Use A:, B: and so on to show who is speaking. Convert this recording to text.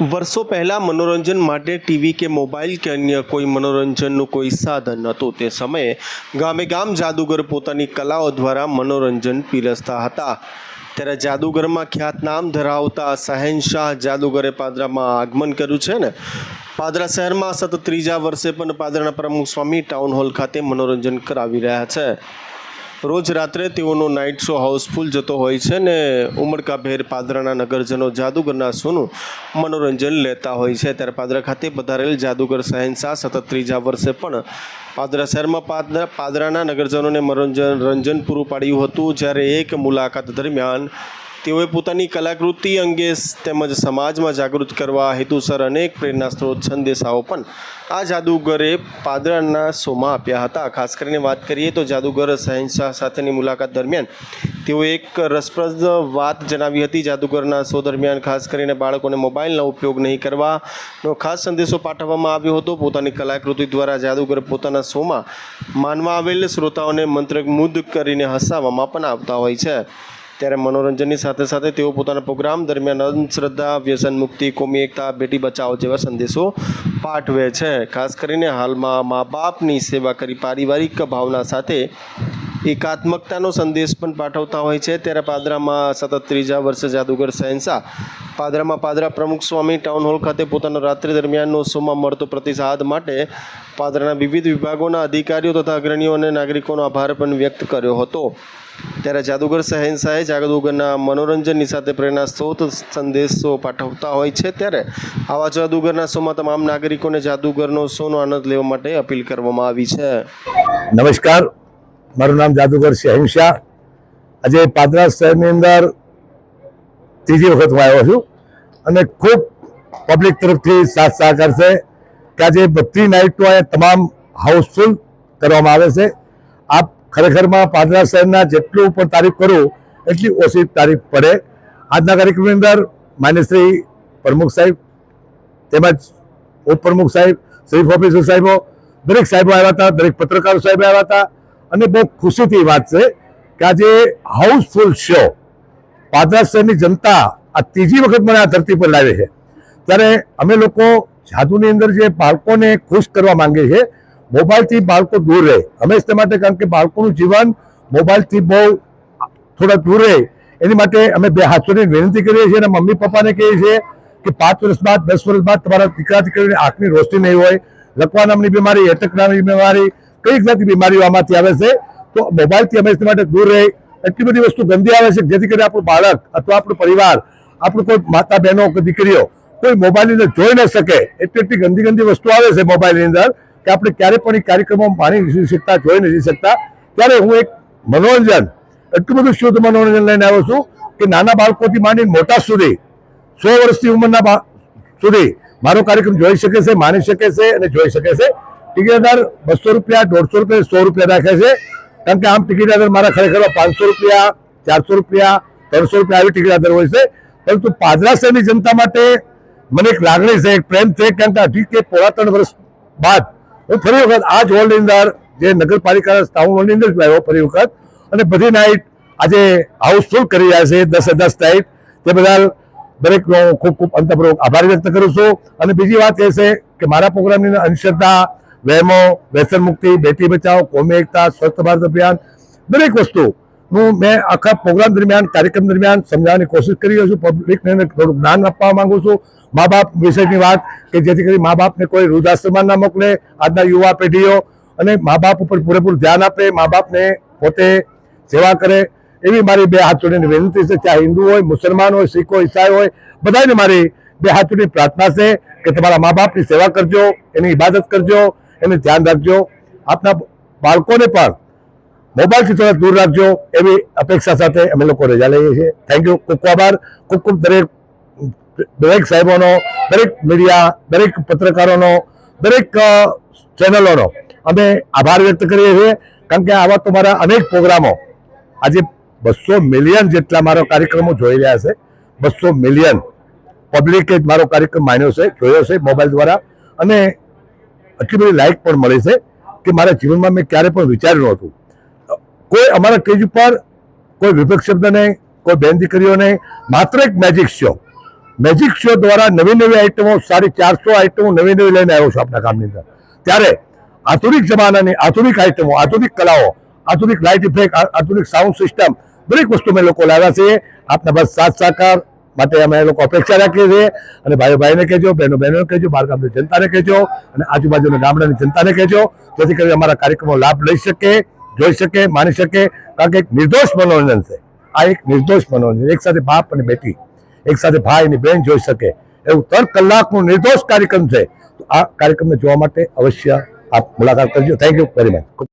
A: વર્ષો પહેલાં મનોરંજન માટે ટીવી કે મોબાઈલ કે અન્ય કોઈ મનોરંજનનું કોઈ સાધન નહોતું તે સમયે ગામે ગામ જાદુગર પોતાની કલાઓ દ્વારા મનોરંજન પીરસતા હતા. ત્યારે જાદુગરમાં ખ્યાતનામ ધરાવતા શહેનશાહ જાદુગરે પાદરામાં આગમન કર્યું છે ને? પાદરા શહેરમાં સતત ત્રીજા વર્ષે પણ પાદરાના પ્રમુખ સ્વામી ટાઉન હોલ ખાતે મનોરંજન કરાવી રહ્યા છે. રોજ રાત્રે તેઓનો નાઇટ શો હાઉસફુલ જતો હોય છે ને ઉમળકાભેર પાદરાના નગરજનો જાદુગરના શોનું મનોરંજન લેતા હોય છે. ત્યારે પાદરા ખાતે પધારેલ જાદુગર શહેનશાહ સતત ત્રીજા વર્ષે પણ પાદરા શહેરમાં પાદરા, પાદરાના નગરજનોને મનોરંજન, રંજન પૂરું પાડ્યું હતું. જ્યારે એક મુલાકાત દરમિયાન તેઓએ પોતાની કલાકૃતિ અંગે તેમજ સમાજમાં જાગૃત કરવા હેતુસર અનેક પ્રેરણા સ્ત્રોત સંદેશાઓ પણ આ જાદુગરે પાદરાના શોમાં આપ્યા હતા. ખાસ કરીને વાત કરીએ તો જાદુગર શહેનશાહ સાથેની મુલાકાત દરમિયાન તેઓ એક રસપ્રદ વાત જણાવી હતી. જાદુગરના શો દરમિયાન ખાસ કરીને બાળકોને મોબાઈલનો ઉપયોગ નહીં કરવાનો ખાસ સંદેશો પાઠવવામાં આવ્યો હતો. પોતાની કલાકૃતિ દ્વારા જાદુગર પોતાના શોમાં માનવા આવેલ શ્રોતાઓને મંત્રમુગ્ધ કરીને હસાવવામાં પણ આવતા હોય છે. ત્યારે મનોરંજનની સાથે સાથે તેઓ પોતાના પ્રોગ્રામ દરમિયાન અંધશ્રદ્ધા, વ્યસન મુક્તિ, કોમી એકતા, બેટી બચાવો જેવા સંદેશો પાઠવે છે. ખાસ કરીને હાલમાં મા બાપની સેવા કરી પારિવારિક ભાવના સાથે એકાત્મકતાનો સંદેશ પણ પાઠવતા હોય છે. ત્યારે પાદરામાં સતત ત્રીજા વર્ષે જાદુગર શહેનશાહ પાદરામાં પાદરા પ્રમુખ સ્વામી ટાઉન હોલ ખાતે પોતાના રાત્રિ દરમિયાનનો શોમાં મળતો પ્રતિસાદ માટે પાદરાના વિવિધ વિભાગોના અધિકારીઓ તથા અગ્રણીઓ અને નાગરિકોનો આભાર પણ વ્યક્ત કર્યો હતો. ત્યારે જાદુગર શહેનશાહે જાદુગરના મનોરંજનની સાથે પ્રેરણા સ્ત્રોત સંદેશો પાઠવતા હોય છે. ત્યારે આવા જાદુગરના શોમાં તમામ નાગરિકોને જાદુગરનો શોનો આનંદ લેવા માટે અપીલ કરવામાં આવી છે.
B: નમસ્કાર. મારું નામ જાદુગર શહેનશાહ આજે પાદરા શહેરની અંદર ત્રીજી વખત હું આવ્યો છું અને ખૂબ પબ્લિક તરફથી સાથ સહકાર છે કે આજે બધી નાઇટો અહીંયા તમામ હાઉસફુલ કરવામાં આવે છે. આપ ખરેખરમાં પાદરા શહેરના જેટલું પણ તારીફ કરું એટલી ઓછી તારીફ પડે. આજના કાર્યક્રમની અંદર માન્યશ્રી પ્રમુખ સાહેબ તેમજ ઉપપ્રમુખ સાહેબ ચીફ ઓફિસર સાહેબો, દરેક સાહેબો આવ્યા હતા, દરેક પત્રકારો સાહેબ આવ્યા હતા. અને બહુ ખુશીથી વાત છે કે આજે હાઉસફુલ શો પાદરા શહેરની જનતા આ ત્રીજી વખત મને આ ધરતી પર લાવે છે. ત્યારે અમે લોકો જાદુની અંદર જે બાળકોને ખુશ કરવા માંગે છે મોબાઈલથી બાળકો દૂર રહે. હંમેશા માટે કારણ કે બાળકોનું જીવન મોબાઈલથી બહુ થોડા દૂર રહે. એની માટે અમે બે હાથોની વિનંતી કરીએ છીએ અને મમ્મી પપ્પાને કહીએ છીએ કે પાંચ વર્ષ બાદ, દસ વર્ષ બાદ તમારા દીકરા દીકરીની આંખની રોશની નહીં હોય લકવા નામની બીમારી, એટક નામની બીમારી કઈ જાતની બીમારીઓ આમાંથી આવે છે? તો મોબાઈલથી અમે માટે દૂર રહે. એટલી બધી વસ્તુ ગંદી આવે છે જેથી કરીને આપણું બાળક અથવા આપણું પરિવાર, આપણું કોઈ માતા બહેનો કે દીકરીઓ કોઈ મોબાઈલની અંદર જોઈ ન શકે. એટલી એટલી ગંદી ગંદી વસ્તુ આવે છે મોબાઈલની અંદર કે આપણે ક્યારે પણ એ કાર્યક્રમો માણી નથી શકતા, જોઈ નથી શકતા. ત્યારે હું એક મનોરંજન, એટલું બધું શુદ્ધ મનોરંજન લઈને આવ્યો છું કે નાના બાળકોથી માંડીને મોટા સુધી, સો વર્ષની ઉંમરના સુધી મારો કાર્યક્રમ જોઈ શકે છે માણી શકે છે અને જોઈ શકે છે. ટિકિટ દર બસો રૂપિયા, દોઢસો રૂપિયા, સો રૂપિયા રાખે છે. કારણ કે આમ ટિકિટ દર મારા ખરેખર પાંચસો રૂપિયા, ચારસો રૂપિયા, ત્રણસો રૂપિયા આવી ટિકિટ દર હોય છે. પરંતુ પાદરા શહેરની જનતા માટે મને એક લાગણી છે, એક પ્રેમ છે, કારણ કે અઢી કે પોણા ત્રણ વર્ષ બાદ હું ફરી વખત આ જ હોલની અંદર જે નગરપાલિકાના ટાઉન હોલની અંદર જ આવ્યો ફરી વખત. અને બધી નાઇટ આજે હાઉસફુલ કરી રહ્યા છે, દસે દસ નાઇટ તે બદલ દરેકનો ખૂબ ખૂબ અંતપૂર્વક આભાર વ્યક્ત કરું છું. અને બીજી વાત એ છે કે મારા પ્રોગ્રામની અંદર અંધશ્રદ્ધા વહેમો, વ્યસન મુક્તિ, બેટી બચાવો, કોમી એકતા, સ્વસ્થ ભારત અભિયાન, દરેક વસ્તુ હું મેં આખા પ્રોગ્રામ દરમિયાન, કાર્યક્રમ દરમિયાન સમજાવવાની કોશિશ કરી રહ્યો છું. પબ્લિકને થોડું જ્ઞાન આપવા માંગુ છું. મા બાપ વિષયની વાત કે જેથી કરી મા બાપને કોઈ વૃદ્ધાશ્રમમાં ના મોકલે. આજના યુવા પેઢીઓ અને મા બાપ ઉપર પૂરેપૂરું ધ્યાન આપે. મા બાપને પોતે સેવા કરે. એવી મારી બે હાથ જોડીને વિનંતી છે. ચાહે હિન્દુ હોય, મુસલમાન હોય, શીખ હોય, ઈસાઈ હોય, બધાને મારી બે હાથ જોડીની પ્રાર્થના છે કે તમારા મા બાપની સેવા કરજો, એની ઇબાદત કરજો. એને ધ્યાન રાખજો. આપના બાળકોને પણ મોબાઈલથી થોડા દૂર રાખજો. એવી અપેક્ષા સાથે અમે લોકો રજા લઈએ છીએ. થેન્ક યુ ખૂબ ખૂબ આભાર. ખૂબ ખૂબ દરેક દરેક સાહેબોનો, દરેક મીડિયા દરેક પત્રકારોનો, દરેક ચેનલોનો અમે આભાર વ્યક્ત કરીએ છીએ. કારણ કે આવા તો મારા અનેક પ્રોગ્રામો. આજે બસો મિલિયન જેટલા મારો કાર્યક્રમો જોઈ રહ્યા છે. બસો મિલિયન પબ્લિકે જ મારો કાર્યક્રમ માન્યો છે, જોયો છે મોબાઈલ દ્વારા. અને આટલી બધી લાઇક પણ મળી છે કે મારા જીવનમાં મેં ક્યારે પણ વિચાર્યું નહોતું. કોઈ અમારા કેજ ઉપર કોઈ વિપક્ષ શબ્દ નહીં કોઈ બેન નહીં માત્ર એક મેજિક શો મેજિક શો દ્વારા નવી નવી આઈટમો, સાડી ચારસો આઈટમો નવી નવી લઈને આવ્યો છું આપણા કામની અંદર. ત્યારે આધુનિક જમાનાની આધુનિક આઈટમો, આધુનિક કલાઓ, આધુનિક લાઇટ ઇફેક્ટ આધુનિક સાઉન્ડ સિસ્ટમ દરેક વસ્તુ અમે લોકો લાવ્યા છે આપના બસ સાથ સાકાર માટે અમે એ લોકો અપેક્ષા રાખીએ છીએ. અને ભાઈઓ ભાઈને કહેજો, બહેનો બહેનોને કહેજો બહાર ગામની જનતાને કહેજો, અને આજુબાજુના ગામડાની જનતાને કહેજો, જેથી કરીને અમારા કાર્યક્રમો લાભ લઈ શકે, જોઈ શકે માની શકે, કારણ કે એક નિર્દોષ મનોરંજન છે. આ એક નિર્દોષ મનોરંજન. એક સાથે બાપ અને બેટી, એક સાથે ભાઈ અને બહેન જોઈ શકે. એવું ત્રણ કલાકનું નિર્દોષ કાર્યક્રમ છે. આ કાર્યક્રમને જોવા માટે અવશ્ય આપ મુલાકાત કરજો. Thank you very much